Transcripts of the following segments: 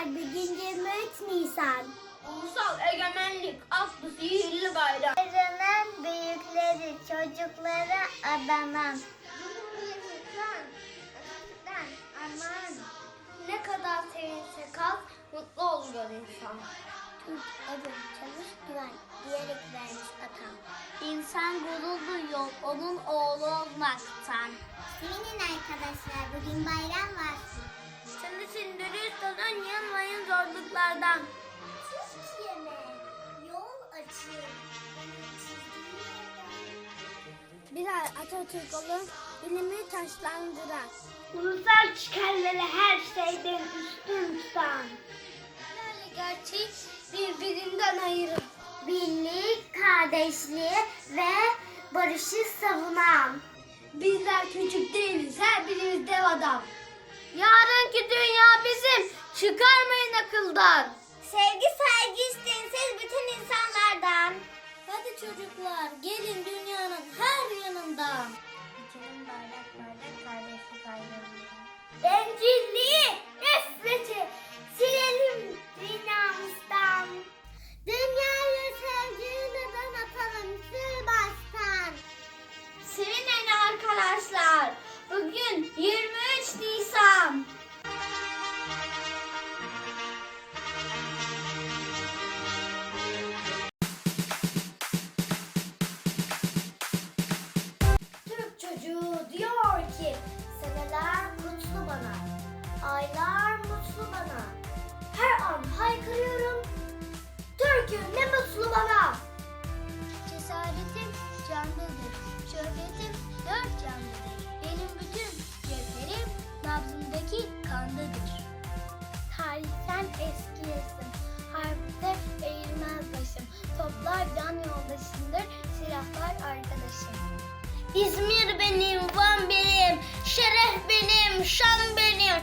Merhaba arkadaşlar. Bugün 23 Nisan. Ulusal Egemenlik Adlı Sihirli Bayram. Yarının büyükleri, çocukları adanan. Cumhuriyetimizden, Atatürk'ten armağan. Ne kadar sevinse kal, mutlu oluyor insan. Türk evi, çalış güven diyerek vermiş atam. İnsan gurur duyuyor onun oğlu olmaktan. Sevinin arkadaşlar. Bugün bayram var. Atatürk olun, bilimi taşlandıran. Ulusal çıkarları her şeyden üstün tutan. Gerçeği birbirinden ayırın. Birlik, kardeşliği ve barışı savunan. Bizler küçük değiliz, her birimiz dev adam. Yarınki dünya bizim, çıkarmayın akıldan. Sevgi saygı isteyin siz bütün insanlardan. Hadi çocuklar, gelin dünyanın resim, harpte eğilmez başım. Toplar can yoldaşımdır, silahlar arkadaşım. İzmir benim, Van benim, şeref benim, şan benim,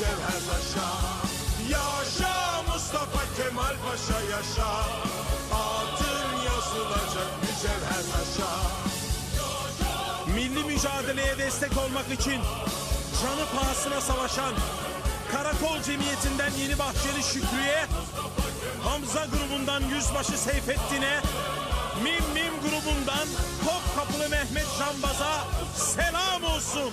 Mücevher taşa. Yaşa Mustafa Kemal Paşa yaşa. Altın yazılacak mücevher taşa. Milli mücadeleye destek olmak için canı pahasına savaşan Karakol Cemiyeti'nden Yeni Bahçeli Şükrü'ye, Hamza grubundan Yüzbaşı Seyfettin'e, Mim Mim grubundan Topkapılı Mehmet Cambaz'a selam olsun.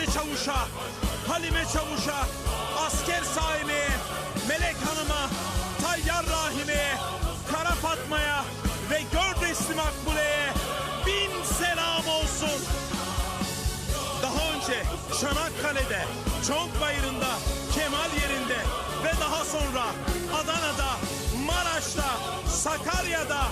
Ayşe Çavuş'a, Halime Çavuş'a, Asker Saime'ye, Melek Hanım'a, Tayyar Rahime'ye, Kara Fatma'ya ve Gördesli Makbule'ye bin selam olsun. Daha önce Çanakkale'de, Çonkbayırı'nda, Kemal yerinde ve daha sonra Adana'da, Maraş'ta, Sakarya'da,